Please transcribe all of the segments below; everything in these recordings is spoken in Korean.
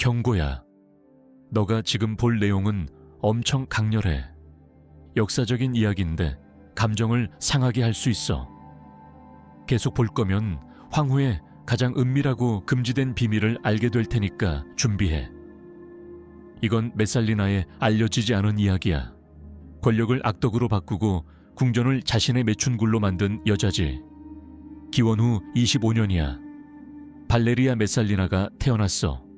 경고야. 너가 지금 볼 내용은 엄청 강렬해. 역사적인 이야기인데 감정을 상하게 할 수 있어. 계속 볼 거면 황후의 가장 은밀하고 금지된 비밀을 알게 될 테니까 준비해. 이건 메살리나의 알려지지 않은 이야기야. 권력을 악덕으로 바꾸고 궁전을 자신의 매춘굴로 만든 여자지. 기원 후 25년이야. 발레리아 메살리나가 태어났어.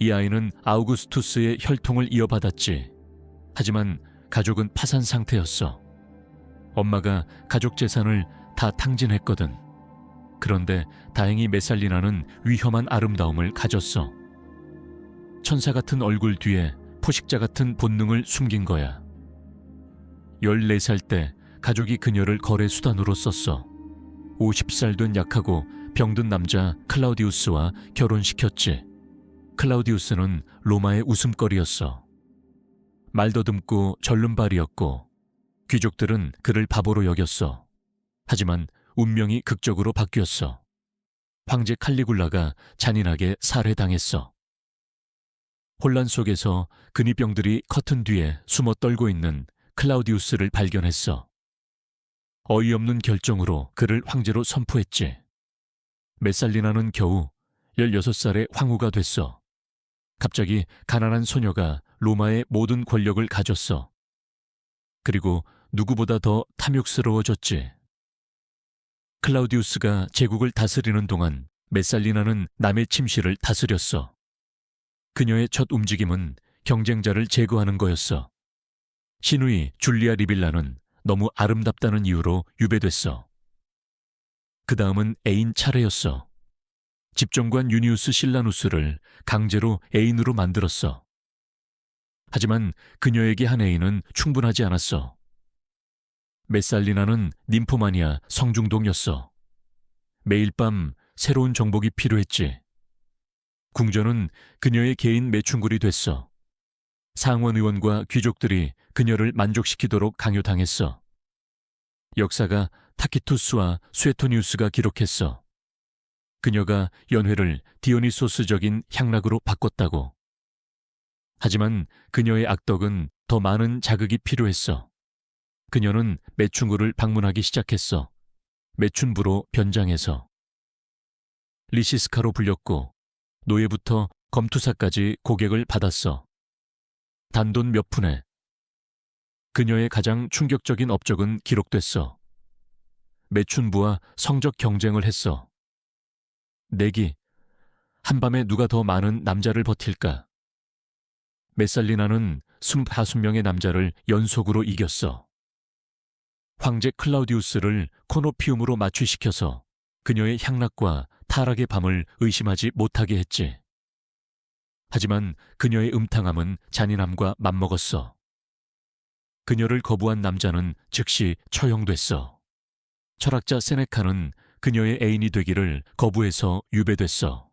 이 아이는 아우구스투스의 혈통을 이어받았지. 하지만 가족은 파산 상태였어. 엄마가 가족 재산을 다 탕진했거든. 그런데 다행히 메살리나는 위험한 아름다움을 가졌어. 천사 같은 얼굴 뒤에 포식자 같은 본능을 숨긴 거야. 14살 때 가족이 그녀를 거래 수단으로 썼어. 50살 된 약하고 병든 남자 클라우디우스와 결혼시켰지. 클라우디우스는 로마의 웃음거리였어. 말더듬고 절름발이었고 귀족들은 그를 바보로 여겼어. 하지만 운명이 극적으로 바뀌었어. 황제 칼리굴라가 잔인하게 살해당했어. 혼란 속에서 근위병들이 커튼 뒤에 숨어 떨고 있는 클라우디우스를 발견했어. 어이없는 결정으로 그를 황제로 선포했지. 메살리나는 겨우 16살의 황후가 됐어. 갑자기 가난한 소녀가 로마의 모든 권력을 가졌어. 그리고 누구보다 더 탐욕스러워졌지. 클라우디우스가 제국을 다스리는 동안 메살리나는 남의 침실을 다스렸어. 그녀의 첫 움직임은 경쟁자를 제거하는 거였어. 신우이 줄리아 리빌라는 너무 아름답다는 이유로 유배됐어. 그 다음은 애인 차례였어. 집정관 유니우스 실라누스를 강제로 애인으로 만들었어. 하지만 그녀에게 한 애인은 충분하지 않았어. 메살리나는 님포마니아 성중독이었어. 매일 밤 새로운 정복이 필요했지. 궁전은 그녀의 개인 매춘굴이 됐어. 상원 의원과 귀족들이 그녀를 만족시키도록 강요당했어. 역사가 타키투스와 스웨토니우스가 기록했어. 그녀가 연회를 디오니소스적인 향락으로 바꿨다고. 하지만 그녀의 악덕은 더 많은 자극이 필요했어. 그녀는 매춘구를 방문하기 시작했어. 매춘부로 변장해서. 리시스카로 불렸고 노예부터 검투사까지 고객을 받았어. 단돈 몇 푼에. 그녀의 가장 충격적인 업적은 기록됐어. 매춘부와 성적 경쟁을 했어. 내기. 한밤에 누가 더 많은 남자를 버틸까? 메살리나는 25명의 남자를 연속으로 이겼어. 황제 클라우디우스를 코노피움으로 마취시켜서 그녀의 향락과 타락의 밤을 의심하지 못하게 했지. 하지만 그녀의 음탕함은 잔인함과 맞먹었어. 그녀를 거부한 남자는 즉시 처형됐어. 철학자 세네카는 그녀의 애인이 되기를 거부해서 유배됐어.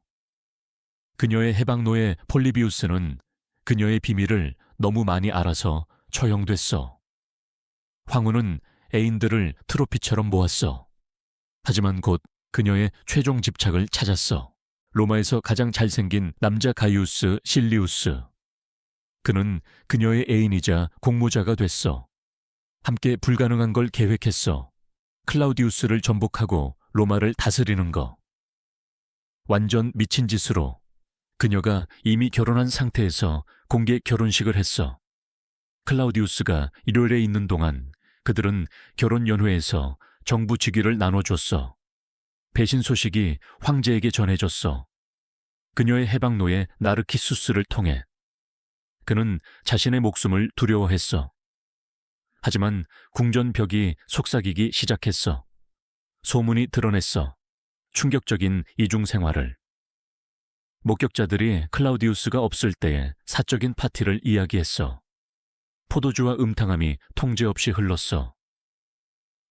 그녀의 해방노예 폴리비우스는 그녀의 비밀을 너무 많이 알아서 처형됐어. 황후는 애인들을 트로피처럼 모았어. 하지만 곧 그녀의 최종 집착을 찾았어. 로마에서 가장 잘생긴 남자 가이우스 실리우스. 그는 그녀의 애인이자 공모자가 됐어. 함께 불가능한 걸 계획했어. 클라우디우스를 전복하고 로마를 다스리는 거. 완전 미친 짓으로 그녀가 이미 결혼한 상태에서 공개 결혼식을 했어. 클라우디우스가 일요일에 있는 동안 그들은 결혼 연회에서 정부 직위를 나눠줬어. 배신 소식이 황제에게 전해졌어. 그녀의 해방노예 나르키수스를 통해. 그는 자신의 목숨을 두려워했어. 하지만 궁전 벽이 속삭이기 시작했어. 소문이 드러냈어. 충격적인 이중 생활을. 목격자들이 클라우디우스가 없을 때의 사적인 파티를 이야기했어. 포도주와 음탕함이 통제 없이 흘렀어.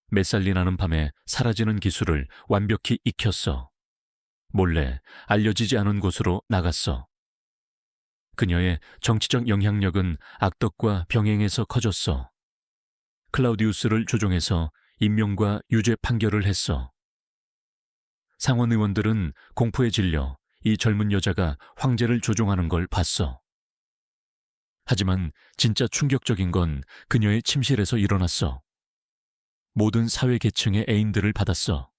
메살리나는 밤에 사라지는 기술을 완벽히 익혔어. 몰래 알려지지 않은 곳으로 나갔어. 그녀의 정치적 영향력은 악덕과 병행해서 커졌어. 클라우디우스를 조종해서 임명과 유죄 판결을 했어. 상원 의원들은 공포에 질려 이 젊은 여자가 황제를 조종하는 걸 봤어. 하지만 진짜 충격적인 건 그녀의 침실에서 일어났어. 모든 사회 계층의 애인들을 받았어.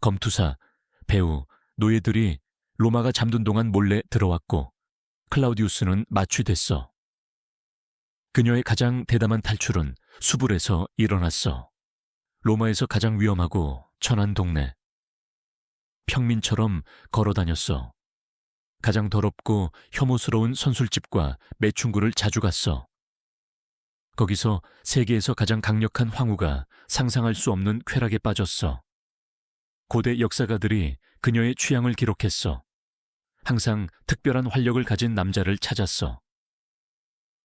검투사, 배우, 노예들이 로마가 잠든 동안 몰래 들어왔고 클라우디우스는 마취됐어. 그녀의 가장 대담한 탈출은 수불에서 일어났어. 로마에서 가장 위험하고 천한 동네. 평민처럼 걸어 다녔어. 가장 더럽고 혐오스러운 선술집과 매춘구를 자주 갔어. 거기서 세계에서 가장 강력한 황후가 상상할 수 없는 쾌락에 빠졌어. 고대 역사가들이 그녀의 취향을 기록했어. 항상 특별한 활력을 가진 남자를 찾았어.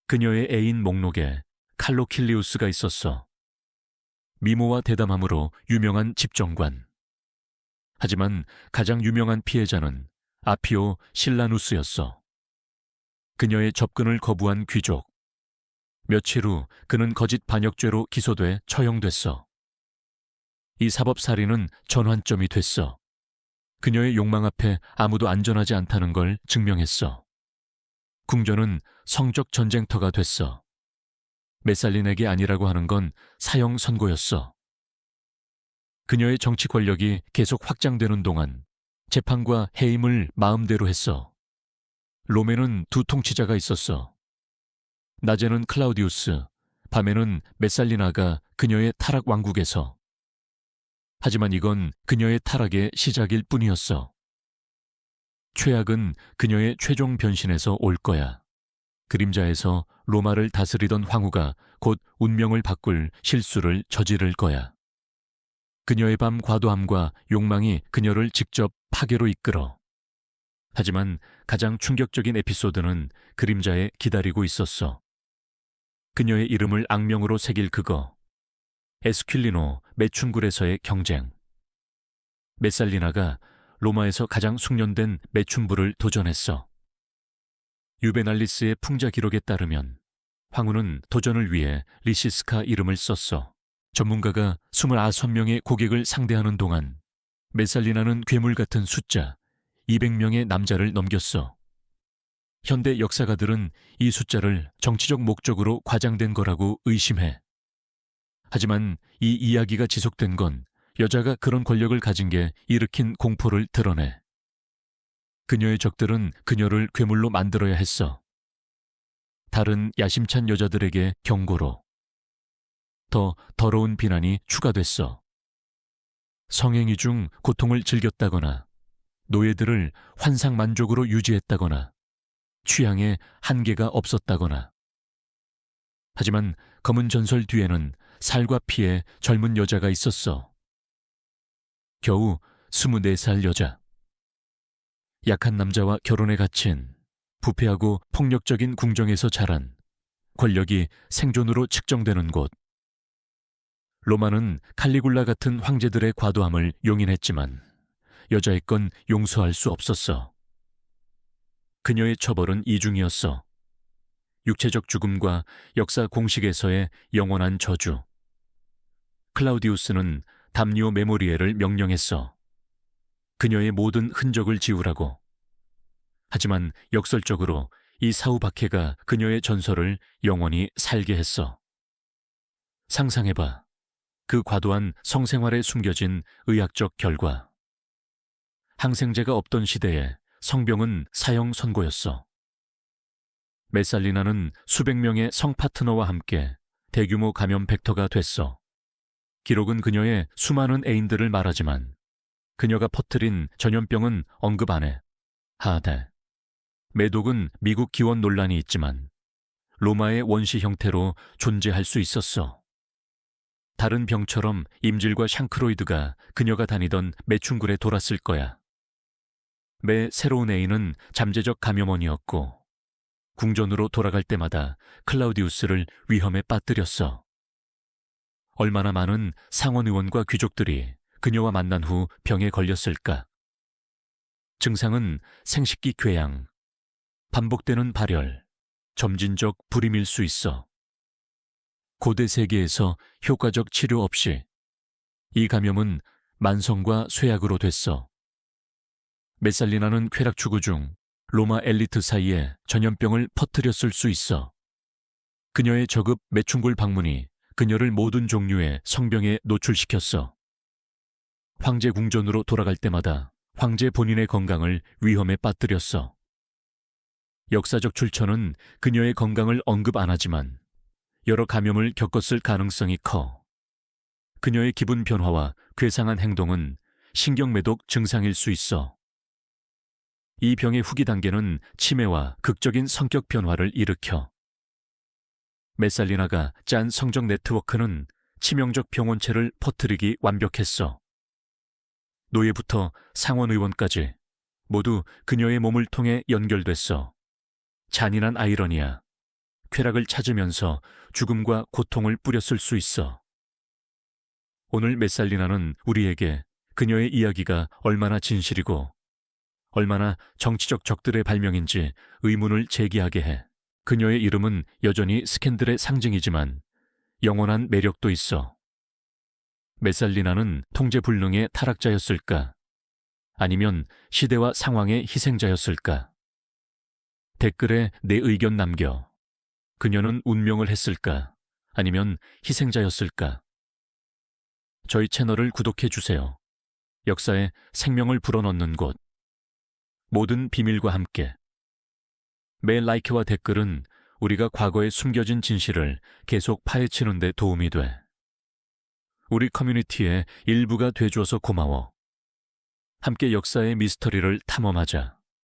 그녀의 애인 목록에 칼로킬리우스가 있었어. 미모와 대담함으로 유명한 집정관. 하지만 가장 유명한 피해자는 아피오 실라누스였어. 그녀의 접근을 거부한 귀족. 며칠 후 그는 거짓 반역죄로 기소돼 처형됐어. 이 사법살인은 전환점이 됐어. 그녀의 욕망 앞에 아무도 안전하지 않다는 걸 증명했어. 궁전은 성적 전쟁터가 됐어. 메살린에게 아니라고 하는 건 사형 선고였어. 그녀의 정치 권력이 계속 확장되는 동안 재판과 해임을 마음대로 했어. 롬에는 두 통치자가 있었어. 낮에는 클라우디우스, 밤에는 메살리나가 그녀의 타락 왕국에서. 하지만 이건 그녀의 타락의 시작일 뿐이었어. 최악은 그녀의 최종 변신에서 올 거야. 그림자에서 로마를 다스리던 황후가 곧 운명을 바꿀 실수를 저지를 거야. 그녀의 밤 과도함과 욕망이 그녀를 직접 파괴로 이끌어. 하지만 가장 충격적인 에피소드는 그림자에 기다리고 있었어. 그녀의 이름을 악명으로 새길 그거. 에스퀼리노 매춘굴에서의 경쟁. 메살리나가 로마에서 가장 숙련된 매춘부를 도전했어. 유베날리스의 풍자 기록에 따르면 황후는 도전을 위해 리시스카 이름을 썼어. 전문가가 29명의 고객을 상대하는 동안 메살리나는 괴물 같은 숫자 200명의 남자를 넘겼어. 현대 역사가들은 이 숫자를 정치적 목적으로 과장된 거라고 의심해. 하지만 이 이야기가 지속된 건 여자가 그런 권력을 가진 게 일으킨 공포를 드러내. 그녀의 적들은 그녀를 괴물로 만들어야 했어. 다른 야심찬 여자들에게 경고로. 더 더러운 비난이 추가됐어. 성행위 중 고통을 즐겼다거나 노예들을 환상 만족으로 유지했다거나 취향에 한계가 없었다거나. 하지만 검은 전설 뒤에는 살과 피의 젊은 여자가 있었어. 겨우 24살 여자. 약한 남자와 결혼에 갇힌 부패하고 폭력적인 궁정에서 자란 권력이 생존으로 측정되는 곳. 로마는 칼리굴라 같은 황제들의 과도함을 용인했지만 여자의 건 용서할 수 없었어. 그녀의 처벌은 이중이었어. 육체적 죽음과 역사 공식에서의 영원한 저주. 클라우디우스는 담니오 메모리에를 명령했어. 그녀의 모든 흔적을 지우라고. 하지만 역설적으로 이 사후 박해가 그녀의 전설을 영원히 살게 했어. 상상해봐. 그 과도한 성생활에 숨겨진 의학적 결과. 항생제가 없던 시대에 성병은 사형 선고였어. 메살리나는 수백 명의 성 파트너와 함께 대규모 감염 벡터가 됐어. 기록은 그녀의 수많은 애인들을 말하지만 그녀가 퍼뜨린 전염병은 언급 안 해. 하대. 매독은 미국 기원 논란이 있지만 로마의 원시 형태로 존재할 수 있었어. 다른 병처럼 임질과 샹크로이드가 그녀가 다니던 매춘굴에 돌았을 거야. 매 새로운 애인은 잠재적 감염원이었고 궁전으로 돌아갈 때마다 클라우디우스를 위험에 빠뜨렸어. 얼마나 많은 상원 의원과 귀족들이 그녀와 만난 후 병에 걸렸을까? 증상은 생식기 궤양, 반복되는 발열, 점진적 불임일 수 있어. 고대 세계에서 효과적 치료 없이 이 감염은 만성과 쇠약으로 됐어. 메살리나는 쾌락 추구 중 로마 엘리트 사이에 전염병을 퍼뜨렸을 수 있어. 그녀의 저급 매춘굴 방문이 그녀를 모든 종류의 성병에 노출시켰어. 황제 궁전으로 돌아갈 때마다 황제 본인의 건강을 위험에 빠뜨렸어. 역사적 출처는 그녀의 건강을 언급 안 하지만 여러 감염을 겪었을 가능성이 커. 그녀의 기분 변화와 괴상한 행동은 신경매독 증상일 수 있어. 이 병의 후기 단계는 치매와 극적인 성격 변화를 일으켜. 메살리나가 짠 성적 네트워크는 치명적 병원체를 퍼뜨리기 완벽했어. 노예부터 상원 의원까지 모두 그녀의 몸을 통해 연결됐어. 잔인한 아이러니야. 쾌락을 찾으면서 죽음과 고통을 뿌렸을 수 있어. 오늘 메살리나는 우리에게 그녀의 이야기가 얼마나 진실이고 얼마나 정치적 적들의 발명인지 의문을 제기하게 해. 그녀의 이름은 여전히 스캔들의 상징이지만 영원한 매력도 있어. 메살리나는 통제 불능의 타락자였을까? 아니면 시대와 상황의 희생자였을까? 댓글에 내 의견 남겨. 그녀는 운명을 했을까? 아니면 희생자였을까? 저희 채널을 구독해 주세요. 역사에 생명을 불어넣는 곳. 모든 비밀과 함께. 매 라이크와 댓글은 우리가 과거에 숨겨진 진실을 계속 파헤치는 데 도움이 돼. 우리 커뮤니티의 일부가 돼줘서 고마워. 함께 역사의 미스터리를 탐험하자.